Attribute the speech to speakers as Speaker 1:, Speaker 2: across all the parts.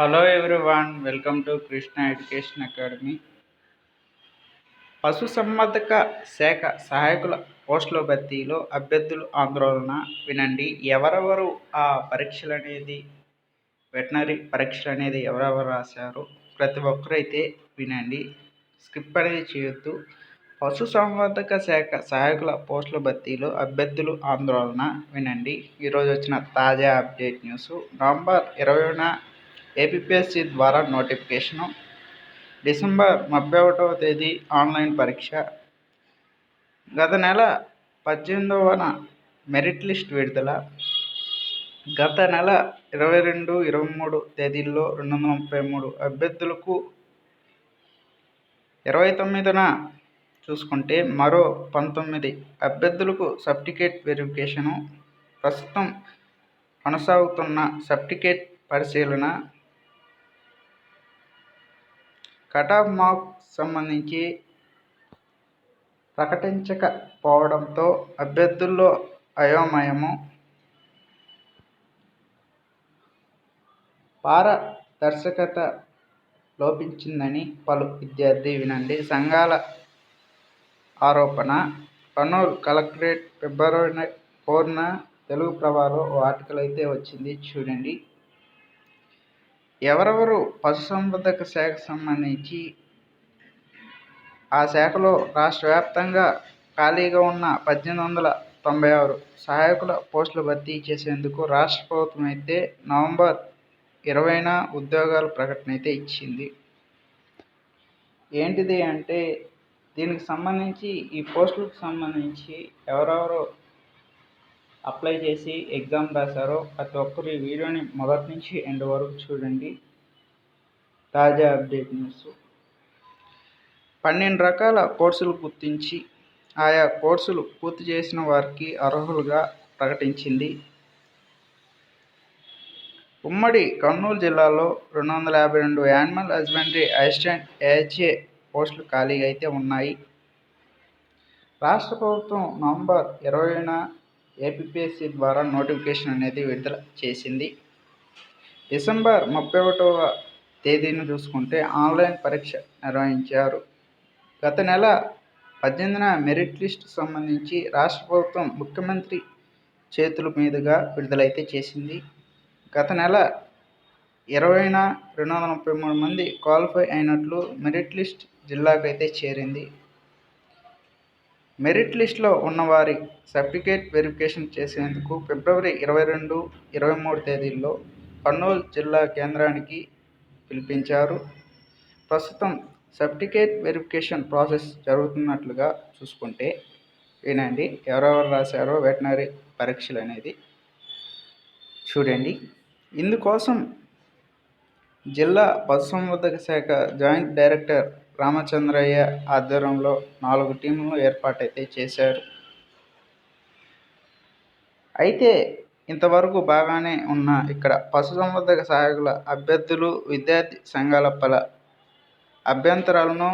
Speaker 1: Hello everyone welcome to Krishna education academy పశుసంవర్ధక శాఖ సహాయకుల పోస్టుల భర్తీలో అభ్యర్థులు ఆందోళన వినండి. ఎవరెవరు ఆ పరీక్షలు అనేది వెటనరీ పరీక్షలు అనేది ఎవరెవరు రాశారు ప్రతి ఒక్కరైతే వినండి. స్కిప్ అనేది చేయొద్దు. పశుసంవర్ధక శాఖ సహాయకుల పోస్టుల భర్తీలో అభ్యర్థులు ఆందోళన వినండి. ఈరోజు వచ్చిన తాజా అప్డేట్ న్యూస్. నవంబర్ ఇరవైన ఏపీఎస్సి ద్వారా నోటిఫికేషను డిసెంబర్ ముప్పై ఒకటవ తేదీ ఆన్లైన్ పరీక్ష. గత నెల పద్దెనిమిదవన మెరిట్ లిస్ట్ విడుదల. గత నెల ఇరవై రెండు ఇరవై మూడు తేదీల్లో రెండు వందల ముప్పై మూడు అభ్యర్థులకు ఇరవై తొమ్మిదిన చూసుకుంటే మరో పంతొమ్మిది అభ్యర్థులకు సర్టిఫికేట్ వెరిఫికేషను. ప్రస్తుతం కొనసాగుతున్న సర్టిఫికేట్ పరిశీలన కటాఫ్ మార్క్ సంబంధించి ప్రకటించకపోవడంతో అభ్యర్థుల్లో అయోమయము పారదర్శకత లోపించిందని పలు విద్యార్థి వినండి. సంఘాల ఆరోపణ కర్నూలు కలెక్టరేట్ ఫిబ్రవరి ఫోర్న తెలుగు ప్రభలో ఓ ఆర్టికల్ అయితే వచ్చింది. చూడండి. ఎవరెవరు పశుసంవర్ధక శాఖకు సంబంధించి ఆ శాఖలో రాష్ట్ర వ్యాప్తంగా ఖాళీగా ఉన్న పద్దెనిమిది వందల తొంభై ఆరు సహాయకుల పోస్టులు భర్తీ చేసేందుకు రాష్ట్ర ప్రభుత్వం అయితే నవంబర్ ఇరవైన ఉద్యోగాల ప్రకటన అయితే ఇచ్చింది. ఏంటిది అంటే దీనికి సంబంధించి ఈ పోస్టులకు సంబంధించి ఎవరెవరు అప్లై చేసి ఎగ్జామ్ రాశారో ప్రతి ఒక్కరు ఈ వీడియోని మొదటి నుంచి ఎండ్ వరకు చూడండి. తాజా అప్డేట్ న్యూస్ పన్నెండు రకాల కోర్సులు గుర్తించి ఆయా కోర్సులు పూర్తి చేసిన వారికి అర్హులుగా ప్రకటించింది. ఉమ్మడి కర్నూలు జిల్లాలో రెండు వందల యాభై రెండు యానిమల్ హస్బెండరీ అసిస్టెంట్ ఏహెచ్ఏ పోస్టులు ఖాళీగా అయితే ఉన్నాయి. రాష్ట్ర ప్రభుత్వం నవంబర్ ఇరవైన ఏపీపీఎస్సీ ద్వారా నోటిఫికేషన్ అనేది విడుదల చేసింది. డిసెంబర్ ముప్పై ఒకటవ తేదీని చూసుకుంటే ఆన్లైన్ పరీక్ష నిర్వహించారు. గత నెల పద్దెనిమిదిన మెరిట్ లిస్ట్ సంబంధించి రాష్ట్ర ప్రభుత్వం ముఖ్యమంత్రి చేతుల మీదుగా విడుదలైతే చేసింది. గత నెల ఇరవైన రెండు వందల ముప్పై మూడు మంది క్వాలిఫై అయినట్లు మెరిట్ లిస్ట్ జిల్లాకైతే చేరింది. మెరిట్ లిస్ట్లో ఉన్నవారి సర్టిఫికేట్ వెరిఫికేషన్ చేసేందుకు ఫిబ్రవరి ఇరవై రెండు ఇరవై మూడు తేదీల్లో కర్నూలు జిల్లా కేంద్రానికి పిలిపించారు. ప్రస్తుతం సర్టిఫికేట్ వెరిఫికేషన్ ప్రాసెస్ జరుగుతున్నట్లుగా చూసుకుంటే వినండి ఎవరెవరు రాశారో వెటనరీ పరీక్షలు అనేది చూడండి. ఇందుకోసం జిల్లా పశుసంవర్ధక శాఖ జాయింట్ డైరెక్టర్ రామచంద్రయ్య ఆధ్వర్యంలో నాలుగు టీంలను ఏర్పాటైతే చేశారు. అయితే ఇంతవరకు బాగానే ఉన్న ఇక్కడ పశుసంవర్ధక సహాయకుల అభ్యర్థులు విద్యార్థి సంఘాల పల అభ్యంతరాలను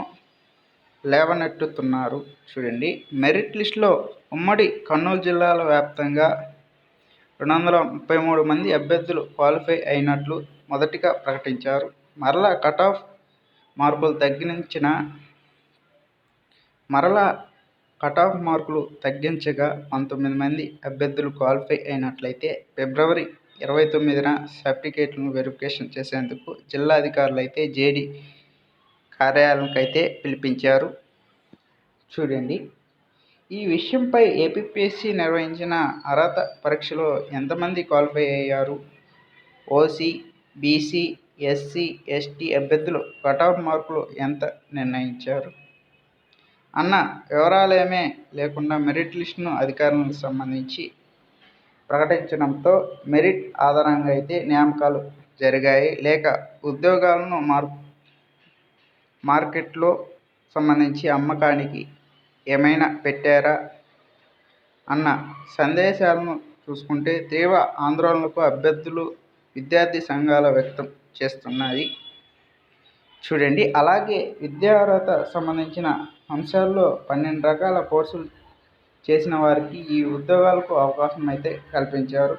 Speaker 1: లేవనెట్టుతున్నారు చూడండి మెరిట్ లిస్టులో ఉమ్మడి కర్నూలు జిల్లాల వ్యాప్తంగా రెండు వందల ముప్పై మూడు మంది అభ్యర్థులు క్వాలిఫై అయినట్లు మొదటిగా ప్రకటించారు. మరలా కట్ ఆఫ్ మార్కులు తగ్గించిన మరలా కటాఫ్ మార్కులు తగ్గించగా పంతొమ్మిది మంది అభ్యర్థులు క్వాలిఫై అయినట్లయితే ఫిబ్రవరి ఇరవై తొమ్మిదిన సర్టిఫికేట్లను వెరిఫికేషన్ చేసేందుకు జిల్లా అధికారులు అయితే జేడీ కార్యాలయానికి అయితే పిలిపించారు. చూడండి. ఈ విషయంపై ఏపీఎస్సి నిర్వహించిన అర్హత పరీక్షలో ఎంతమంది క్వాలిఫై అయ్యారు? ఓసీ బీసీ ఎస్సీ ఎస్టీ అభ్యర్థులు కటాఫ్ మార్కులు ఎంత నిర్ణయించారు? అన్న వివరాలేమీ లేకుండా మెరిట్ లిస్టును అధికారులకు సంబంధించి ప్రకటించడంతో మెరిట్ ఆధారంగా అయితే నియామకాలు జరిగాయి. లేక ఉద్యోగాలను మార్ మార్కెట్లో సంబంధించి అమ్మకానికి ఏమైనా పెట్టారా? అన్న సందేశాలను చూసుకుంటే తీవ్ర ఆందోళనకు అభ్యర్థులు విద్యార్థి సంఘాల వ్యక్తం చేస్తున్నాయి చూడండి అలాగే విద్యార్హత సంబంధించిన అంశాల్లో పన్నెండు రకాల కోర్సులు చేసిన వారికి ఈ ఉద్యోగాలకు అవకాశం అయితే కల్పించారు.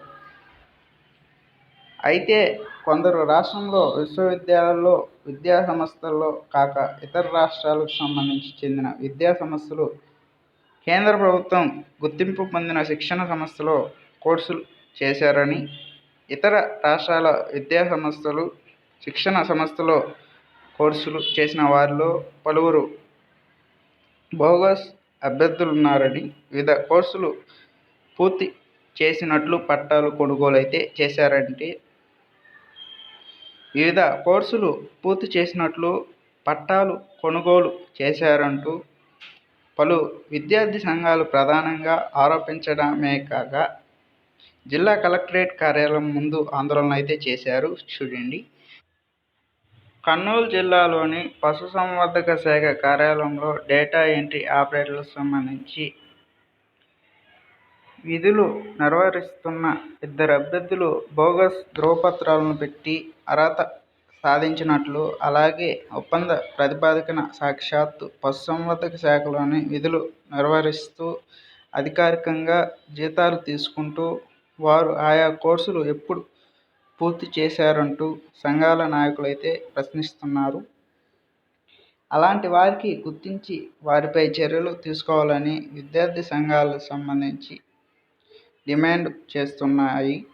Speaker 1: అయితే కొందరు రాష్ట్రంలో విశ్వవిద్యాలయాల్లో విద్యా సంస్థల్లో కాక ఇతర రాష్ట్రాలకు సంబంధించి చెందిన విద్యా సంస్థలు కేంద్ర ప్రభుత్వం గుర్తింపు పొందిన శిక్షణ సంస్థలో కోర్సులు చేశారని ఇతర రాష్ట్రాల విద్యా సంస్థలు శిక్షణ సంస్థలో కోర్సులు చేసిన వారిలో పలువురు బోగస్ అభ్యర్థులున్నారని వివిధ కోర్సులు పూర్తి చేసినట్లు పట్టాలు కొనుగోలు అయితే చేశారంటే వివిధ కోర్సులు పూర్తి చేసినట్లు పట్టాలు కొనుగోలు చేశారంటూ పలు విద్యార్థి సంఘాలు ప్రధానంగా ఆరోపించడమే కాక జిల్లా కలెక్టరేట్ కార్యాలయం ముందు ఆందోళన అయితే చేశారు. చూడండి. కర్నూలు జిల్లాలోని పశుసంవర్ధక శాఖ కార్యాలయంలో డేటా ఎంట్రీ ఆపరేటర్లకు సంబంధించి విధులు నిర్వహిస్తున్న ఇద్దరు అభ్యర్థులు బోగస్ ధ్రువపత్రాలను పెట్టి అర్హత సాధించినట్లు అలాగే ఒప్పంద ప్రతిపాదికన సాక్షాత్తు పశుసంవర్ధక శాఖలోని విధులు నిర్వహిస్తూ అధికారికంగా జీతాలు తీసుకుంటూ వారు ఆయా కోర్సులు ఎప్పుడు పూర్తి చేశారంటూ సంఘాల నాయకులైతే ప్రశ్నిస్తున్నారు. అలాంటి వారికి గుర్తించి వారిపై చర్యలు తీసుకోవాలని విద్యార్థి సంఘాలకు సంబంధించి డిమాండ్ చేస్తున్నాయి.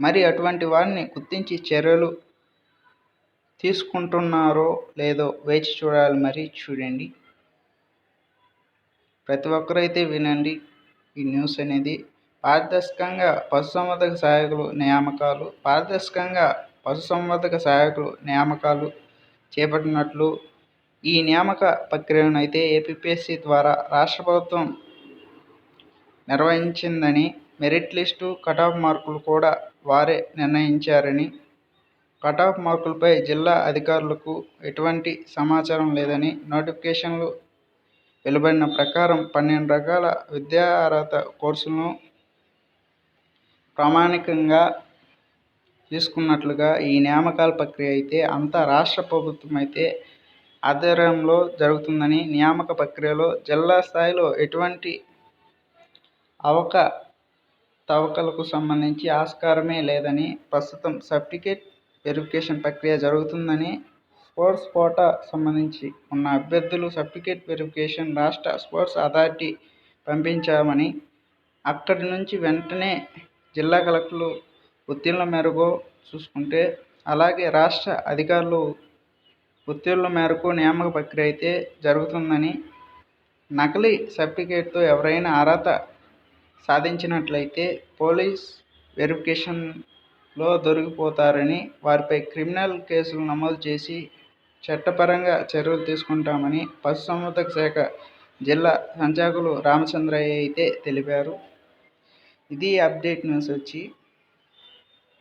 Speaker 1: మరి అటువంటి వారిని గుర్తించి చర్యలు తీసుకుంటున్నారో లేదో వేచి చూడాలి. మరి చూడండి. ప్రతి ఒక్కరైతే వినండి. ఈ న్యూస్ అనేది పారదర్శకంగా పశుసంవర్ధక సహాయకులు నియామకాలు పారదర్శకంగా పశుసంవర్ధక సహాయకులు నియామకాలు చేపట్టినట్లు ఈ నియామక ప్రక్రియను అయితే ఏపీఎస్సి ద్వారా రాష్ట్ర ప్రభుత్వం నిర్వహించిందని మెరిట్ లిస్టు కటాఫ్ మార్కులు కూడా వారే నిర్ణయించారని కటాఫ్ మార్కులపై జిల్లా అధికారులకు ఎటువంటి సమాచారం లేదని నోటిఫికేషన్లు వెలువడిన ప్రకారం పన్నెండు రకాల విద్యా అర్హత కోర్సులను ప్రామాణికంగా తీసుకున్నట్లుగా ఈ నియామకాల ప్రక్రియ అయితే అంతా రాష్ట్ర ప్రభుత్వం అయితే ఆధ్వర్యంలో జరుగుతుందని నియామక ప్రక్రియలో జిల్లా స్థాయిలో ఎటువంటి అవకతవకలకు సంబంధించి ఆస్కారమే లేదని ప్రస్తుతం సర్టిఫికేట్ వెరిఫికేషన్ ప్రక్రియ జరుగుతుందని స్పోర్ట్స్ కోటా సంబంధించి ఉన్న అభ్యర్థులు సర్టిఫికేట్ వెరిఫికేషన్ రాష్ట్ర స్పోర్ట్స్ అథారిటీ పంపించామని అక్కడి నుంచి వెంటనే జిల్లా కలెక్టర్లు ఉత్తీర్ణుల మేరకు చూసుకుంటే అలాగే రాష్ట్ర అధికారులు ఉత్తీర్ణుల మేరకు నియామక ప్రక్రియ అయితే జరుగుతుందని నకిలీ సర్టిఫికేట్తో ఎవరైనా అర్హత సాధించినట్లయితే పోలీస్ వెరిఫికేషన్లో దొరికిపోతారని వారిపై క్రిమినల్ కేసులు నమోదు చేసి చట్టపరంగా చర్యలు తీసుకుంటామని పశుసంవర్ధక శాఖ జిల్లా సంచాలకులు రామచంద్రయ్య అయితే తెలిపారు. ఇది అప్డేట్ న్యూస్ వచ్చి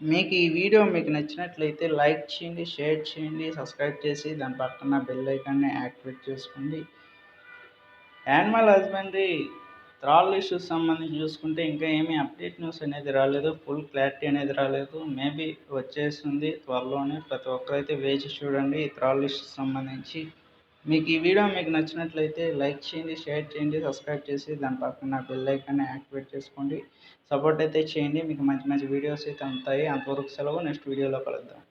Speaker 1: మీకు ఈ వీడియో మీకు నచ్చినట్లయితే లైక్ చేయండి షేర్ చేయండి సబ్స్క్రైబ్ చేసి దాని పక్కన బెల్ ఐకాన్ని యాక్టివేట్ చేసుకోండి. యానిమల్ హస్బెండరీ త్రాల్ ఇష్యూస్ సంబంధించి చూసుకుంటే ఇంకా ఏమీ అప్డేట్ న్యూస్ అనేది రాలేదు ఫుల్ క్లారిటీ అనేది రాలేదు. మేబీ వచ్చేస్తుంది త్వరలోనే ప్రతి ఒక్కరైతే వేచి చూడండి ఈ త్రాల్ ఇష్యూస్ సంబంధించి. మీకు ఈ వీడియో మీకు నచ్చినట్లయితే లైక్ చేయండి షేర్ చేయండి సబ్స్క్రైబ్ చేసి దాని పక్కన బెల్ ఐకాన్ని యాక్టివేట్ చేసుకోండి. సపోర్ట్ అయితే చేయండి. మీకు మంచి మంచి వీడియోస్ అయితే ఉంటాయి. అంతవరకు సెలవు. నెక్స్ట్ వీడియోలో కలుద్దాం.